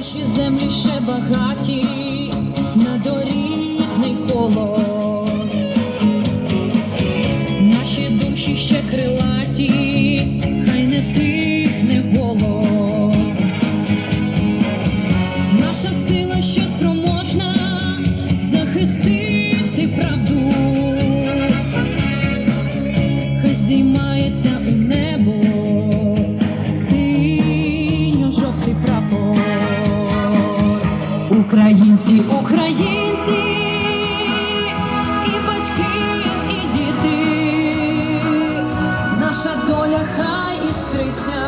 Наші землі ще багаті на дорідний колос. Наші душі ще крилаті, хай не тихне голос. Наша сила ще спроможна захистити Українці, українці, і батьки, і діти, наша доля хай іскриться,